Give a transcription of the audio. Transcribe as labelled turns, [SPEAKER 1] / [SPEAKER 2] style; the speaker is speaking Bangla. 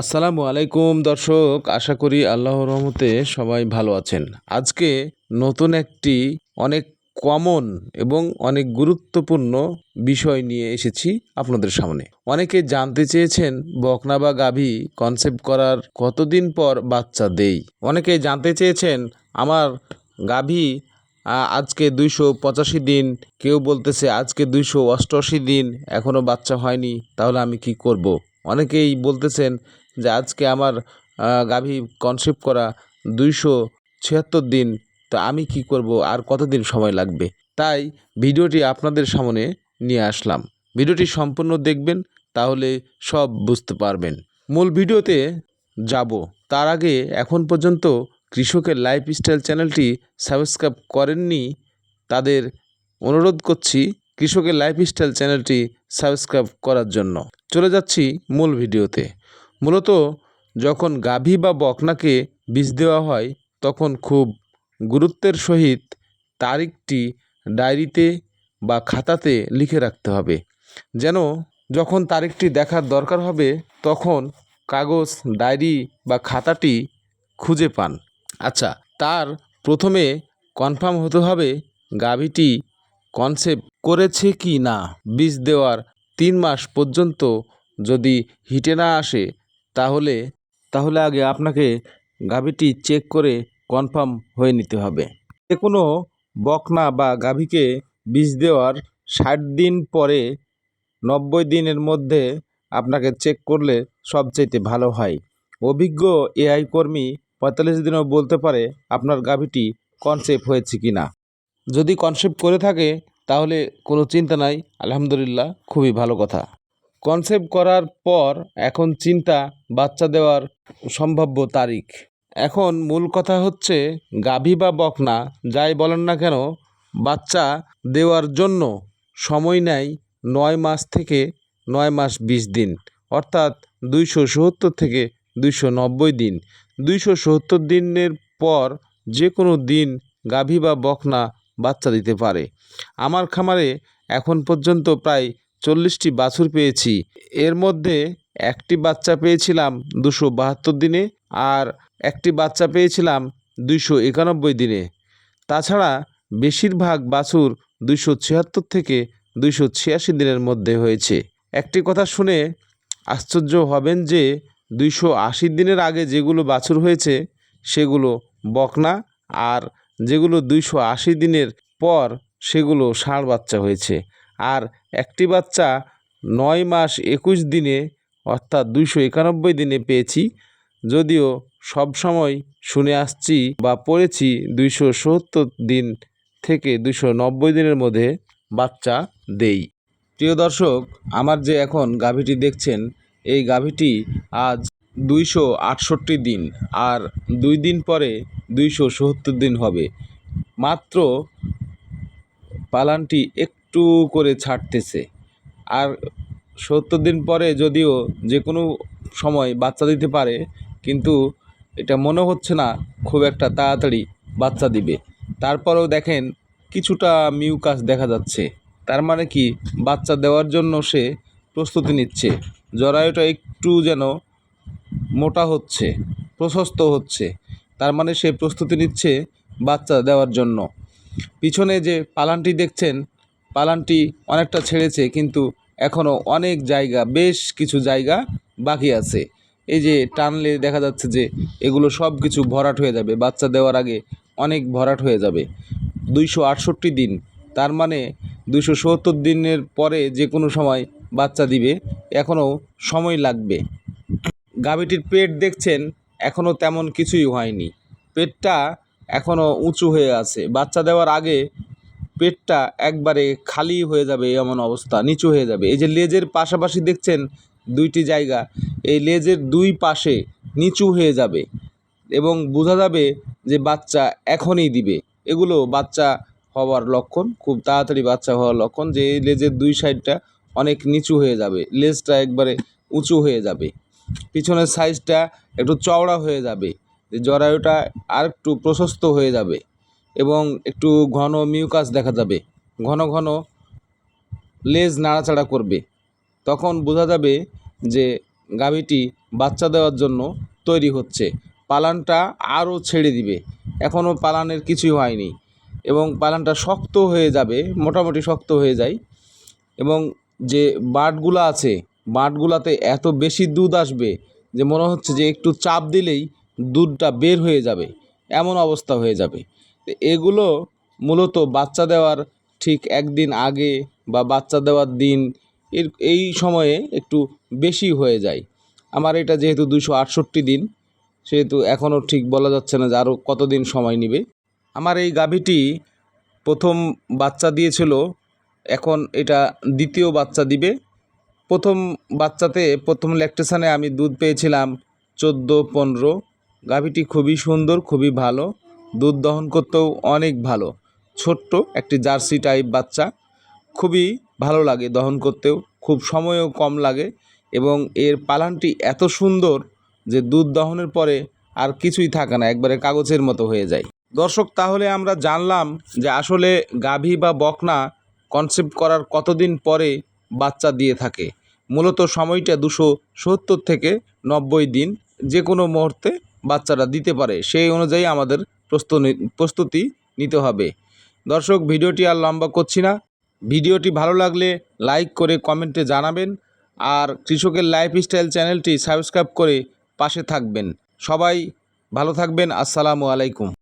[SPEAKER 1] আসসালামু আলাইকুম, দর্শক। আশা করি আল্লাহ রহমতে সবাই ভালো আছেন। আজকে নতুন একটি অনেক কমন এবং অনেক গুরুত্বপূর্ণ বিষয় নিয়ে এসেছি আপনাদের সামনে। অনেকে জানতে চেয়েছেন, বকনা বা গাভী কনসেপ্ট করার কতদিন পর বাচ্চা দেই? অনেকে জানতে চেয়েছেন, আমার গাভী আজকে দুইশো পঁচাশি দিন, কেউ বলতেছে আজকে দুইশো অষ্টআশি দিন এখনও বাচ্চা হয়নি, তাহলে আমি কি করব। অনেকেই বলতেছেন যে আজকে আমার গাভী কনসেপ্ট করা দুইশো ছিয়াত্তর দিন, তো আমি কি করব, আর কতদিন সময় লাগবে? তাই ভিডিওটি আপনাদের সামনে নিয়ে আসলাম। ভিডিওটি সম্পূর্ণ দেখবেন, তাহলে সব বুঝতে পারবেন। মূল ভিডিওতে যাব। তার আগে এখন পর্যন্ত কৃষকের লাইফস্টাইল চ্যানেলটি সাবস্ক্রাইব করেননি, তাদের অনুরোধ করছি কৃষকের লাইফস্টাইল চ্যানেলটি সাবস্ক্রাইব করার জন্য। চলে যাচ্ছি মূল ভিডিওতে। মূলত যখন গাভী বা বকনাকে বীজ দেওয়া হয়, তখন খুব গুরুত্বের সহিত তারিখটি ডায়েরিতে বা খাতাতে লিখে রাখতে হবে। যেন যখন তারিখটি দেখার দরকার হবে, তখন কাগজ, ডায়েরি বা খাতাটি খুঁজে পান। আচ্ছা তার প্রথমে কনফার্ম হতে হবে গাভীটি কনসেপ্ট করেছে কি না। বীজ দেওয়ার তিন মাস পর্যন্ত যদি হিটে না আসে তাহলে তাহলে আগে আপনাকে গাভীটি চেক করে কনফার্ম হয়ে নিতে হবে। যে কোনো বকনা বা গাভীকে বীজ দেওয়ার ষাট দিন পরে নব্বই দিনের মধ্যে আপনাকে চেক করলে সবচাইতে ভালো হয়। অভিজ্ঞ এআই কর্মী পঁয়তাল্লিশ দিনেও বলতে পারে আপনার গাভীটি কনসেপ্ট হয়েছে কি না যদি কনসেপ্ট করে থাকে, তাহলে কোনো চিন্তা নাই। আলহামদুলিল্লাহ, খুবই ভালো কথা। কনসেপ্ট করার পর এখন চিন্তা বাচ্চা দেওয়ার সম্ভাব্য তারিখ। এখন মূল কথা হচ্ছে গাভী বা বকনা, যাই বলেন না কেন, বাচ্চা দেওয়ার জন্য সময় নেয় নয় মাস থেকে নয় মাস বিশ দিন, অর্থাৎ দুইশো সত্তর থেকে দুইশো নব্বই দিন। দুইশো সত্তর দিনের পর যে কোনো দিন গাভী বা বকনা বাচ্চা দিতে পারে। আমার খামারে এখন পর্যন্ত প্রায় চল্লিশটি বাছুর পেয়েছি। এর মধ্যে একটি বাচ্চা পেয়েছিলাম দুশো বাহাত্তর দিনে আর একটি বাচ্চা পেয়েছিলাম দুইশো একানব্বই দিনে। তাছাড়া বেশিরভাগ বাছুর দুইশো ছিয়াত্তর থেকে দুইশো ছিয়াশি দিনের মধ্যে হয়েছে। একটি কথা শুনে আশ্চর্য হবেন যে দুইশো আশি দিনের আগে যেগুলো বাছুর হয়েছে সেগুলো বকনা আর যেগুলো দুইশো আশি দিনের পর সেগুলো ষাঁড় বাচ্চা হয়েছে। আর একটি বাচ্চা নয় মাস একুশ দিনে, অর্থাৎ দুইশো একানব্বই দিনে পেয়েছি। যদিও সব সময় শুনে আসছি বা পড়েছি দুইশো সত্তর দিন থেকে দুশো নব্বই দিনের মধ্যে বাচ্চা দেই। প্রিয় দর্শক, আমার যে এখন গাভীটি দেখছেন, এই গাভীটি আজ দুইশো আটষট্টি দিন আর দুই দিন পরে দুইশো সত্তর দিন হবে। মাত্র পালানটি একটু করে ছাড়তেছে। আর সত্তর দিন পরে যদিও যে কোনো সময় বাচ্চা দিতে পারে, কিন্তু এটা মনে হচ্ছে না খুব একটা তাড়াতাড়ি বাচ্চা দিবে। তারপরেও দেখেন কিছুটা মিউকাস দেখা যাচ্ছে। তার মানে কি? বাচ্চা দেওয়ার জন্য সে প্রস্তুতি নিচ্ছে। জরায়ুটা একটু যেন মোটা হচ্ছে, প্রশস্ত হচ্ছে। তার মানে সে প্রস্তুতি নিচ্ছে বাচ্চা দেওয়ার জন্য। পিছনে যে পালানটি দেখছেন পালানটি অনেকটা ছেড়েছে, কিন্তু এখনও অনেক জায়গা, বেশ কিছু জায়গা বাকি আছে। এই যে টানলে দেখা যাচ্ছে যে এগুলো সব কিছু ভরাট হয়ে যাবে, বাচ্চা দেওয়ার আগে অনেক ভরাট হয়ে যাবে। দুইশো আটষট্টি দিন, তার মানে দুশো সত্তর দিনের পরে যে কোনো সময় বাচ্চা দিবে, এখনও সময় লাগবে। গাভীটির পেট দেখছেন, এখনও তেমন কিছুই হয়নি। পেটটা এখনও উঁচু হয়ে আছে। বাচ্চা দেওয়ার আগে পেটটা একবারে খালি হয়ে যাবে এমন অবস্থা, নিচু হয়ে যাবে। এই যে লেজের পাশাপাশি দেখছেন দুইটি জায়গা, এই লেজের দুই পাশে নিচু হয়ে যাবে এবং বোঝা যাবে যে বাচ্চা এখনই দিবে। এগুলো বাচ্চা হওয়ার লক্ষণ, খুব তাড়াতাড়ি বাচ্চা হওয়ার লক্ষণ যে এই লেজের দুই সাইডটা অনেক নিচু হয়ে যাবে, লেজটা একবারে উঁচু হয়ে যাবে। পিছনের সাইজটা একটু চওড়া হয়ে যাবে জরায়ুটা আর একটু প্রশস্ত হয়ে যাবে। এবং একটু ঘন মিউকাস দেখা যাবে। ঘন ঘন লেজ নাড়াচাড়া করবে। তখন বোঝা যাবে যে গাভীটি বাচ্চা দেওয়ার জন্য তৈরি হচ্ছে। পালানটা আরও ছেড়ে দিবে। এখনও পালানের কিছুই হয়নি এবং পালানটা শক্ত হয়ে যাবে, মোটামুটি শক্ত হয়ে যায় এবং যে বাটগুলো আছে, বাটগুলাতে এত বেশি দুধ আসবে যে মনে হচ্ছে যে একটু চাপ দিলেই দুধটা বের হয়ে যাবে। এমন অবস্থা হয়ে যাবে। এগুলো মূলত বাচ্চা দেওয়ার ঠিক একদিন আগে বা বাচ্চা দেওয়ার দিন এর, এই সময়ে একটু বেশি হয়ে যায়। আমার এটা যেহেতু দুশো আটষট্টি দিন, সেহেতু এখনও ঠিক বলা যাচ্ছে না যে আরও কতদিন সময় নেবে। আমার এই গাভীটি প্রথম বাচ্চা দিয়েছিল, এখন এটা দ্বিতীয় বাচ্চা দিবে। প্রথম বাচ্চাতে, প্রথম ল্যাকটেশনে আমি দুধ পেয়েছিলাম চোদ্দ পনেরো। গাভীটি খুবই সুন্দর, খুবই ভালো। দুধ দহন করতেও অনেক ভালো। ছোট্ট একটি জার্সি টাইপ বাচ্চা। খুবই ভালো লাগে দহন করতেও, খুব সময়ও কম লাগে এবং এর পালানটি এত সুন্দর যে দুধ দহনের পরে আর কিছুই থাকে না, একবারে কাগজের মতো হয়ে যায়। দর্শক, তাহলে আমরা জানলাম যে আসলে গাভী বা বকনা কনসেপ্ট করার কতদিন পরে বাচ্চা দিয়ে থাকে। মূলত সময়টা দুশো সত্তর থেকে নব্বই দিন যে কোনো মুহূর্তে বাচ্চারা দিতে পারে। সেই অনুযায়ী আমাদের প্রস্তুতি নিতে হবে। দর্শক, ভিডিওটি আর লম্বা করছি না। ভিডিওটি ভালো লাগলে লাইক করে কমেন্টে জানাবেন আর কৃষকের লাইফস্টাইল চ্যানেলটি সাবস্ক্রাইব করে পাশে থাকবেন। সবাই ভালো থাকবেন। আসসালামু আলাইকুম।